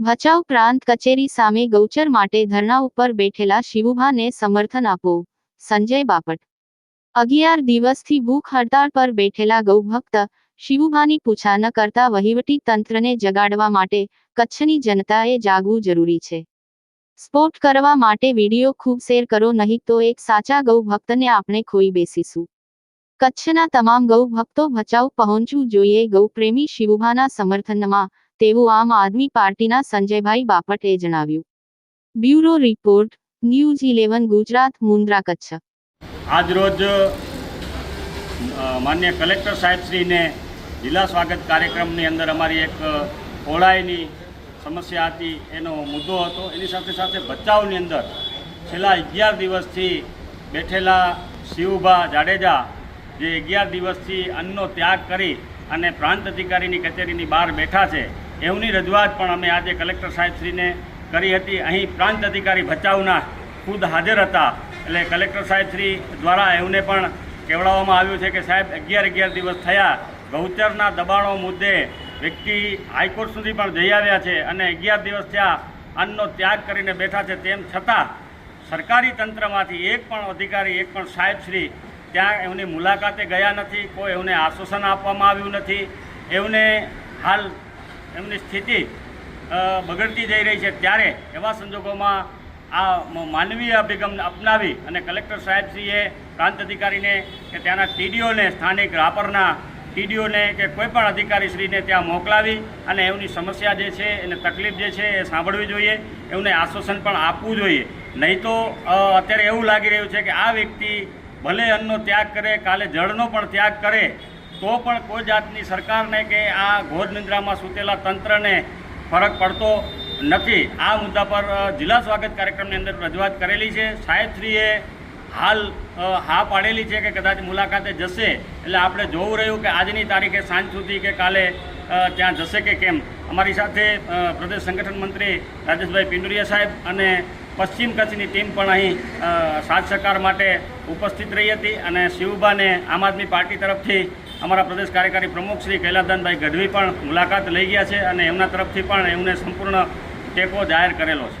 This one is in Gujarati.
ભચાઉ પ્રાંત કચેરી સામે ગૌચર માટે ધરણા ઉપર બેઠેલા શિવુભાને સમર્થન આપો. સંજય બાપટ. અગિયાર દિવસથી ભૂખ હડતાળ પર બેઠેલા ગૌભક્ત શિવુભાની પૂછા ન કરતા વહીવટી તંત્રને જગાડવા માટે કચ્છની જનતાએ જાગવું જરૂરી છે. સ્પોર્ટ કરવા માટે વીડિયો ખૂબ શેર કરો નહીં તો એક સાચા ગૌ ભક્તને આપણે ખોઈ બેસીશું. કચ્છના તમામ ગૌ ભક્તો ભચાઉ પહોંચવું જોઈએ. ગૌ પ્રેમી સમર્થનમાં તેવું આમ આદમી પાર્ટીના સંજયભાઈ બાપટે જણાવ્યું. Bureau report news eleven Gujarat Mundra Kutch. આજરોજ માન્ય કલેક્ટર સાહેબશ્રીને જિલ્લા સ્વાગત કાર્યક્રમની અંદર અમારી એક અ, પહોળાઈની સમસ્યા હતી, એનો મુદ્દો હતો. એની સાથે સાથે ભચાઉની અંદર છેલ્લા અગિયાર દિવસથી બેઠેલા શિવભા જાડેજા જે અગિયાર દિવસથી અન્નનો ત્યાગ કરી અને પ્રાંત અધિકારીની કચેરીની બહાર બેઠા છે, એમની રજૂઆત પણ અમે આજે કલેક્ટર સાહેબશ્રીને કરી હતી. અહીં પ્રાંત અધિકારી ભચાઉના ખુદ હાજર હતા. એટલે કલેક્ટર સાહેબશ્રી દ્વારા એમને પણ કહેવડાવવામાં આવ્યું છે કે સાહેબ, અગિયાર અગિયાર દિવસ થયા. ગૌચરના દબાણો મુદ્દે વ્યક્તિ હાઈકોર્ટ સુધી પણ જઈ આવ્યા છે અને અગિયાર દિવસ થયા અન્નનો ત્યાગ કરીને બેઠા છે. તેમ છતાં સરકારી તંત્રમાંથી એક પણ અધિકારી, એક પણ સાહેબશ્રી ત્યાં એમની મુલાકાતે ગયા નથી. કોઈ એમને આશ્વાસન આપવામાં આવ્યું નથી. એમને હાલ એમની સ્થિતિ બગડતી જઈ રહી છે. ત્યારે એવા સંજોગોમાં આ માનવીય અભિગમ અપનાવી અને કલેક્ટર સાહેબશ્રીએ પ્રાંત અધિકારીને કે ત્યાંના ટીડીઓને સ્થાનિક રાપરના ટીડીઓને કે કોઈ પણ અધિકારીશ્રીને ત્યાં મોકલાવી અને એમની સમસ્યા જે છે, એને તકલીફ જે છે એ સાંભળવી જોઈએ, એમને આશ્વાસન પણ આપવું જોઈએ. નહીં તો અત્યારે એવું લાગી રહ્યું છે કે આ વ્યક્તિ ભલે અન્નનો ત્યાગ કરે, કાલે જળનો પણ ત્યાગ કરે, તો પણ કોઈ જાતની સરકારને કે આ ઘોર નિંદ્રામાં સૂતેલા તંત્રને ફરક પડતો નથી. આ મુદ્દા પર જિલ્લા સ્વાગત કાર્યક્રમની અંદર રજૂઆત કરેલી છે. સાહેબશ્રીએ હાલ હા પાડેલી છે કે કદાચ મુલાકાતે જશે. એટલે આપણે જોવું રહ્યું કે આજની તારીખે સાંજ સુધી કે કાલે ત્યાં જશે કે કેમ? અમારી સાથે પ્રદેશ સંગઠન મંત્રી રાજેશભાઈ પિંડુરિયા સાહેબ અને પશ્ચિમ કચ્છની ટીમ પણ અહીં સાથ સહકાર માટે ઉપસ્થિત રહી હતી અને શિવબાને આમ આદમી પાર્ટી તરફથી અમારા પ્રદેશ કાર્યકારી પ્રમુખ શ્રી કૈલાસદાનભાઈ ગઢવી પણ મુલાકાત લઈ ગયા છે અને એમના તરફથી પણ એમને સંપૂર્ણ ટેકો જાહેર કરેલો છે.